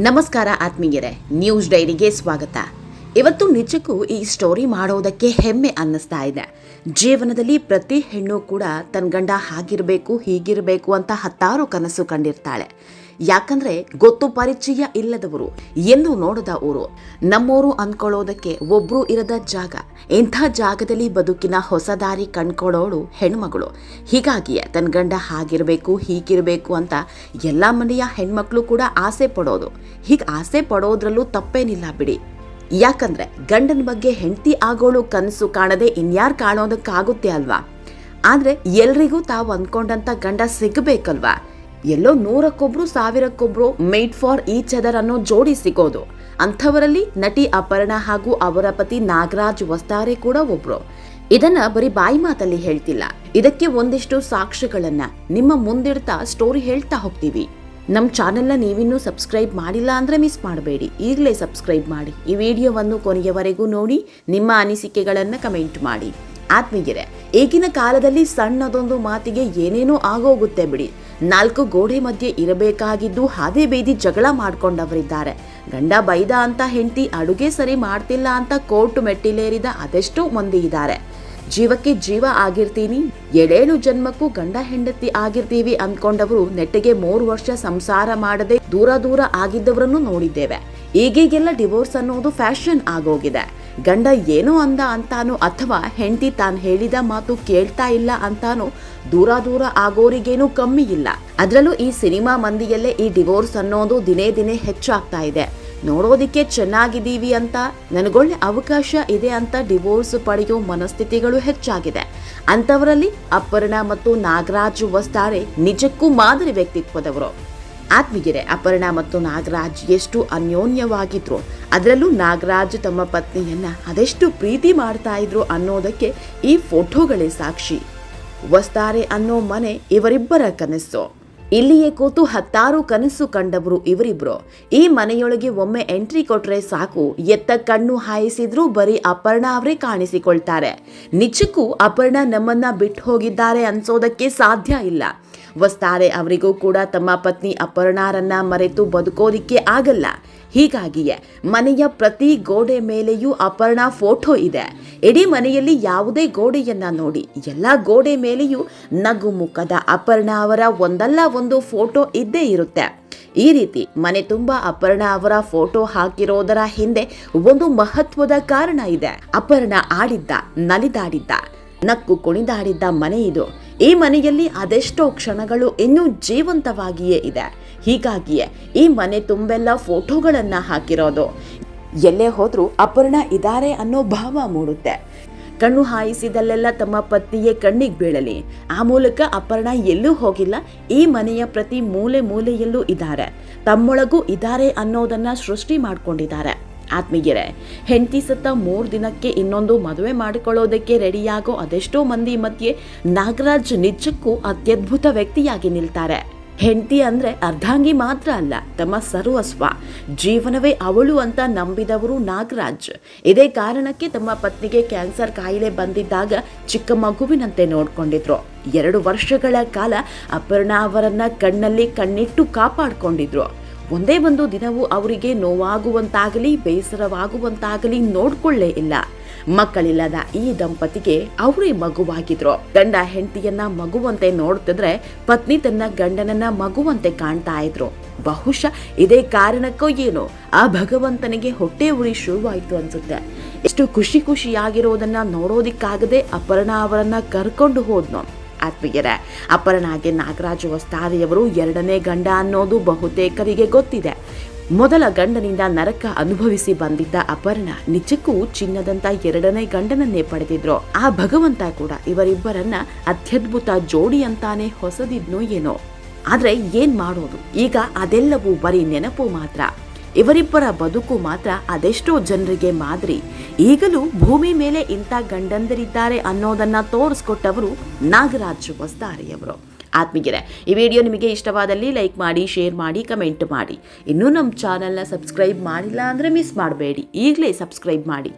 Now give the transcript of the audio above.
ನಮಸ್ಕಾರ ಆತ್ಮೀಯರೇ, ನ್ಯೂಸ್ ಡೈರಿಗೆ ಸ್ವಾಗತ. ಇವತ್ತು ನಿಜಕ್ಕೂ ಈ ಸ್ಟೋರಿ ಮಾಡೋದಕ್ಕೆ ಹೆಮ್ಮೆ ಅನ್ನಿಸ್ತಾ ಇದೆ. ಜೀವನದಲ್ಲಿ ಪ್ರತಿ ಹೆಣ್ಣು ಕೂಡ ತನ್ನ ಗಂಡ ಹಾಗಿರಬೇಕು, ಹೀಗಿರಬೇಕು ಅಂತ ಹತ್ತಾರು ಕನಸು ಕಂಡಿರ್ತಾಳೆ. ಯಾಕಂದ್ರೆ ಗೊತ್ತು ಪರಿಚಯ ಇಲ್ಲದವರು ಎಂದು ನೋಡದ ಊರು. ನಮ್ಮೂರು ಅನ್ಕೊಳ್ಳೋದಕ್ಕೆ ಒಬ್ರು ಇರದ ಜಾಗ. ಇಂಥ ಜಾಗದಲ್ಲಿ ಬದುಕಿನ ಹೊಸ ದಾರಿ ಕಂಡ್ಕೊಳ್ಳೋಳು ಹೆಣ್ಮಗಳು. ಹೀಗಾಗಿಯೇ ತನ್ನ ಗಂಡ ಹಾಗಿರಬೇಕು, ಹೀಗಿರಬೇಕು ಅಂತ ಎಲ್ಲ ಮನೆಯ ಹೆಣ್ಮಕ್ಳು ಕೂಡ ಆಸೆ ಪಡೋದು. ಹೀಗೆ ಆಸೆ ಪಡೋದ್ರಲ್ಲೂ ತಪ್ಪೇನಿಲ್ಲ ಬಿಡಿ. ಯಾಕಂದ್ರೆ ಗಂಡನ ಬಗ್ಗೆ ಹೆಂಡತಿ ಆಗೋಳು ಕನಸು ಕಾಣದೆ ಇನ್ಯಾರು ಕಾಣೋದಕ್ಕಾಗುತ್ತೆ ಅಲ್ವಾ? ಆದ್ರೆ ಎಲ್ರಿಗೂ ತಾವು ಅಂದ್ಕೊಂಡಂಥ ಗಂಡ ಸಿಗಬೇಕಲ್ವಾ? ಎಲ್ಲೋ ನೂರಕ್ಕೊಬ್ರು, ಸಾವಿರಕ್ಕೊಬ್ರು ಮೇಡ್ ಫಾರ್ ಈಚ್ ಅದರ್ ಅನ್ನೋ ಜೋಡಿ ಸಿಗೋದು. ಅಂಥವರಲ್ಲಿ ನಟಿ ಅಪರ್ಣ ಹಾಗೂ ಅವರ ಪತಿ ನಾಗರಾಜ್ ವಸ್ತಾರೆ ಕೂಡ ಒಬ್ರು. ಇದನ್ನ ಬರೀ ಬಾಯಿ ಮಾತಲ್ಲಿ ಹೇಳ್ತಿಲ್ಲ. ಇದಕ್ಕೆ ಒಂದಿಷ್ಟು ಸಾಕ್ಷ್ಯಗಳನ್ನ ನಿಮ್ಮ ಮುಂದಿಡ್ತಾ ಸ್ಟೋರಿ ಹೇಳ್ತಾ ಹೋಗ್ತೀವಿ. ನಮ್ಮ ಚಾನೆಲ್ನ ನೀವಿನ್ನೂ ಸಬ್ಸ್ಕ್ರೈಬ್ ಮಾಡಿಲ್ಲ ಅಂದ್ರೆ ಮಿಸ್ ಮಾಡಬೇಡಿ. ಈಗಲೇ ಸಬ್ಸ್ಕ್ರೈಬ್ ಮಾಡಿ. ಈ ವಿಡಿಯೋವನ್ನು ಕೊನೆಯವರೆಗೂ ನೋಡಿ, ನಿಮ್ಮ ಅನಿಸಿಕೆಗಳನ್ನು ಕಮೆಂಟ್ ಮಾಡಿ. ಆತ್ಮೀಯರೇ, ಈಗಿನ ಕಾಲದಲ್ಲಿ ಸಣ್ಣದೊಂದು ಮಾತಿಗೆ ಏನೇನೋ ಆಗೋಗುತ್ತೆ ಬಿಡಿ. ನಾಲ್ಕು ಗೋಡೆ ಮಧ್ಯೆ ಇರಬೇಕಾಗಿದ್ದು ಹಾದೇ ಬೇದಿ ಜಗಳ ಮಾಡಿಕೊಂಡವರಿದ್ದಾರೆ. ಗಂಡ ಬೈದ ಅಂತ ಹೆಂಡತಿ ಅಡುಗೆ ಸರಿ ಮಾಡ್ತಿಲ್ಲ ಅಂತ ಕೋರ್ಟ್ ಮೆಟ್ಟಿಲೇರಿದ ಅದೆಷ್ಟೋ ಮಂದಿ ಇದ್ದಾರೆ. ಜೀವಕ್ಕೆ ಜೀವ ಆಗಿರ್ತೀನಿ ಎಡೇಳು ಜನ್ಮಕ್ಕೂ ಗಂಡ ಹೆಂಡತಿ ಆಗಿರ್ತೀವಿ ಅಂದ್ಕೊಂಡವರು ನೆಟ್ಟಿಗೆ ಮೂರು ವರ್ಷ ಸಂಸಾರ ಮಾಡದೆ ದೂರ ದೂರ ಆಗಿದ್ದವರನ್ನು ನೋಡಿದ್ದೇವೆ. ಈಗೀಗೆಲ್ಲ ಡಿವೋರ್ಸ್ ಅನ್ನೋದು ಫ್ಯಾಷನ್ ಆಗೋಗಿದೆ. ಗಂಡ ಏನೋ ಅಂದ ಅಂತಾನೋ ಅಥವಾ ಹೆಂಡತಿ ತಾನು ಹೇಳಿದ ಮಾತು ಕೇಳ್ತಾ ಇಲ್ಲ ಅಂತಾನೋ ದೂರ ದೂರ ಆಗೋರಿಗೇನೂ ಕಮ್ಮಿ ಇಲ್ಲ. ಅದರಲ್ಲೂ ಈ ಸಿನಿಮಾ ಮಂದಿಯಲ್ಲೇ ಈ ಡಿವೋರ್ಸ್ ಅನ್ನೋದು ದಿನೇ ದಿನೇ ಹೆಚ್ಚಾಗ್ತಾ ಇದೆ. ನೋಡೋದಿಕ್ಕೆ ಚೆನ್ನಾಗಿದ್ದೀವಿ ಅಂತ ನನಗೊಳ್ಳೆ ಅವಕಾಶ ಇದೆ ಅಂತ ಡಿವೋರ್ಸ್ ಪಡೆಯೋ ಮನಸ್ಥಿತಿಗಳು ಹೆಚ್ಚಾಗಿದೆ. ಅಂಥವರಲ್ಲಿ ಅಪರ್ಣ ಮತ್ತು ನಾಗರಾಜ್ ವಸ್ತಾರೆ ನಿಜಕ್ಕೂ ಮಾದರಿ ವ್ಯಕ್ತಿತ್ವದವರು. ಆತ್ಮೀಯರೇ, ಅಪರ್ಣ ಮತ್ತು ನಾಗರಾಜ್ ಎಷ್ಟು ಅನ್ಯೋನ್ಯವಾಗಿದ್ರು, ಅದರಲ್ಲೂ ನಾಗರಾಜ್ ತಮ್ಮ ಪತ್ನಿಯನ್ನ ಅದೆಷ್ಟು ಪ್ರೀತಿ ಮಾಡ್ತಾ ಇದ್ರು ಅನ್ನೋದಕ್ಕೆ ಈ ಫೋಟೋಗಳೇ ಸಾಕ್ಷಿ. ವಸ್ತಾರೆ ಅನ್ನೋ ಮನೆ ಇವರಿಬ್ಬರ ಕನಸು. ಇಲ್ಲಿಯೇ ಕೂತು ಹತ್ತಾರು ಕನಸು ಕಂಡವರು ಇವರಿಬ್ರು. ಈ ಮನೆಯೊಳಗೆ ಒಮ್ಮೆ ಎಂಟ್ರಿ ಕೊಟ್ರೆ ಸಾಕು. ಎತ್ತ ಕಣ್ಣು ಹಾಯಿಸಿದ್ರು ಬರೀ ಅಪರ್ಣ ಅವರೇ ಕಾಣಿಸಿಕೊಳ್ತಾರೆ. ನಿಜಕ್ಕೂ ಅಪರ್ಣ ನಮ್ಮನ್ನ ಬಿಟ್ಟು ಹೋಗಿದ್ದಾರೆ ಅನ್ಸೋದಕ್ಕೆ ಸಾಧ್ಯ ಇಲ್ಲ. ವಸ್ತಾರೆ ಅವರಿಗೂ ಕೂಡ ತಮ್ಮ ಪತ್ನಿ ಅಪರ್ಣಾರನ್ನ ಮರೆತು ಬದುಕೋದಿಕ್ಕೆ ಆಗಲ್ಲ. ಹೀಗಾಗಿಯೇ ಮನೆಯ ಪ್ರತಿ ಗೋಡೆ ಮೇಲೆಯೂ ಅಪರ್ಣ ಫೋಟೋ ಇದೆ. ಇಡೀ ಮನೆಯಲ್ಲಿ ಯಾವುದೇ ಗೋಡೆಯನ್ನ ನೋಡಿ, ಎಲ್ಲ ಗೋಡೆ ಮೇಲೆಯೂ ನಗು ಮುಖದ ಅಪರ್ಣ ಅವರ ಒಂದಲ್ಲ ಒಂದು ಫೋಟೋ ಇದ್ದೇ ಇರುತ್ತೆ. ಈ ರೀತಿ ಮನೆ ತುಂಬ ಅಪರ್ಣ ಅವರ ಫೋಟೋ ಹಾಕಿರೋದರ ಹಿಂದೆ ಒಂದು ಮಹತ್ವದ ಕಾರಣ ಇದೆ. ಅಪರ್ಣ ಆಡಿದ್ದ, ನಲಿದಾಡಿದ್ದ, ನಕ್ಕು ಕುಣಿದಾಡಿದ್ದ ಮನೆ ಇದು. ಈ ಮನೆಯಲ್ಲಿ ಅದೆಷ್ಟೋ ಕ್ಷಣಗಳು ಇನ್ನೂ ಜೀವಂತವಾಗಿಯೇ ಇದೆ. ಹೀಗಾಗಿಯೇ ಈ ಮನೆ ತುಂಬೆಲ್ಲ ಫೋಟೋಗಳನ್ನು ಹಾಕಿರೋದು. ಎಲ್ಲೇ ಹೋದ್ರೂ ಅಪರ್ಣ ಇದ್ದಾರೆ ಅನ್ನೋ ಭಾವ ಮೂಡುತ್ತೆ. ಕಣ್ಣು ಹಾಯಿಸಿದಲ್ಲೆಲ್ಲ ತಮ್ಮ ಪತ್ನಿಯೇ ಕಣ್ಣಿಗೆ ಬೀಳಲಿ. ಆ ಮೂಲಕ ಅಪರ್ಣ ಎಲ್ಲೂ ಹೋಗಿಲ್ಲ. ಈ ಮನೆಯ ಪ್ರತಿ ಮೂಲೆ ಮೂಲೆಯಲ್ಲೂ ಇದ್ದಾರೆ. ತಮ್ಮೊಳಗೂ ಇದ್ದಾರೆ ಅನ್ನೋದನ್ನ ಸೃಷ್ಟಿ ಮಾಡ್ಕೊಂಡಿದ್ದಾರೆ. ಆತ್ಮೀಯರೇ, ಹೆಂಡತಿ ಸತ್ತ ಮೂರು ದಿನಕ್ಕೆ ಇನ್ನೊಂದು ಮದುವೆ ಮಾಡಿಕೊಳ್ಳೋದಕ್ಕೆ ರೆಡಿಯಾಗೋ ಅದೆಷ್ಟೋ ಮಂದಿ ಮಧ್ಯೆ ನಾಗರಾಜ್ ನಿಜಕ್ಕೂ ಅತ್ಯದ್ಭುತ ವ್ಯಕ್ತಿಯಾಗಿ ನಿಲ್ತಾರೆ. ಹೆಂಡತಿ ಅಂದರೆ ಅರ್ಧಾಂಗಿ ಮಾತ್ರ ಅಲ್ಲ, ತಮ್ಮ ಸರ್ವಸ್ವ. ಜೀವನವೇ ಅವಳು ಅಂತ ನಂಬಿದವರು ನಾಗರಾಜ್. ಇದೇ ಕಾರಣಕ್ಕೆ ತಮ್ಮ ಪತ್ನಿಗೆ ಕ್ಯಾನ್ಸರ್ ಕಾಯಿಲೆ ಬಂದಿದ್ದಾಗ ಚಿಕ್ಕ ಮಗುವಿನಂತೆ ನೋಡಿಕೊಂಡಿದ್ರು. ಎರಡು ವರ್ಷಗಳ ಕಾಲ ಅಪರ್ಣಾ ಅವರನ್ನ ಕಣ್ಣಲ್ಲಿ ಕಣ್ಣಿಟ್ಟು ಕಾಪಾಡ್ಕೊಂಡಿದ್ರು. ಒಂದೇ ಒಂದು ದಿನವೂ ಅವರಿಗೆ ನೋವಾಗುವಂತಾಗಲಿ, ಬೇಸರವಾಗುವಂತಾಗಲಿ ನೋಡ್ಕೊಳ್ಳೇ ಇಲ್ಲ. ಮಕ್ಕಳಿಲ್ಲದ ಈ ದಂಪತಿಗೆ ಅವರೇ ಮಗುವಾಗಿದ್ರು. ಗಂಡ ಹೆಂಡತಿಯನ್ನ ಮಗುವಂತೆ ನೋಡ್ತಿದ್ರೆ ಪತ್ನಿ ತನ್ನ ಗಂಡನನ್ನ ಮಗುವಂತೆ ಕಾಣ್ತಾ ಇದ್ರು. ಬಹುಶಃ ಇದೇ ಕಾರಣಕ್ಕೋ ಏನೋ, ಆ ಭಗವಂತನಿಗೆ ಹೊಟ್ಟೆ ಉರಿ ಶುರುವಾಯಿತು ಅನ್ಸುತ್ತೆ. ಎಷ್ಟು ಖುಷಿ ಖುಷಿಯಾಗಿರೋದನ್ನ ನೋಡೋದಿಕ್ಕಾಗದೆ ಅಪರ್ಣ ಅವರನ್ನ ಕರ್ಕೊಂಡು ಹೋದ್ನು. ಆತ್ಮೀಯರೇ ಅಪರ್ಣಾಗೆ ನಾಗರಾಜ ವಸ್ತಾದಿಯವರು ಎರಡನೇ ಗಂಡ ಅನ್ನೋದು ಬಹುತೇಕರಿಗೆ ಗೊತ್ತಿದೆ. ಮೊದಲ ಗಂಡನಿಂದ ನರಕ ಅನುಭವಿಸಿ ಬಂದಿದ್ದ ಅಪರ್ಣ ನಿಜಕ್ಕೂ ಚಿನ್ನದಂತ ಎರಡನೇ ಗಂಡನನ್ನೇ ಪಡೆದಿದ್ರು. ಆ ಭಗವಂತ ಕೂಡ ಇವರಿಬ್ಬರನ್ನ ಅತ್ಯದ್ಭುತ ಜೋಡಿ ಅಂತಾನೆ ಹೊಸದಿದ್ನೋ ಏನೋ. ಆದ್ರೆ ಏನ್ ಮಾಡೋದು? ಈಗ ಅದೆಲ್ಲವೂ ಬರೀ ನೆನಪು ಮಾತ್ರ. ಇವರಿಬ್ಬರ ಬದುಕು ಮಾತ್ರ ಅದೆಷ್ಟೋ ಜನರಿಗೆ ಮಾದರಿ. ಈಗಲೂ ಭೂಮಿ ಮೇಲೆ ಇಂಥ ಗಂಡಂದರಿದ್ದಾರೆ ಅನ್ನೋದನ್ನ ತೋರಿಸ್ಕೊಟ್ಟವರು ನಾಗರಾಜ್ ವಸ್ತಾರಿಯವರು ಆತ್ಮೀಗಿರ ಈ ವಿಡಿಯೋ ನಿಮಗೆ ಇಷ್ಟವಾದಲ್ಲಿ ಲೈಕ್ ಮಾಡಿ, ಶೇರ್ ಮಾಡಿ, ಕಮೆಂಟ್ ಮಾಡಿ. ಇನ್ನೂ ನಮ್ಮ ಚಾನಲ್ನ ಸಬ್ಸ್ಕ್ರೈಬ್ ಮಾಡಿಲ್ಲ ಅಂದರೆ ಮಿಸ್ ಮಾಡಬೇಡಿ. ಈಗಲೇ ಸಬ್ಸ್ಕ್ರೈಬ್ ಮಾಡಿ.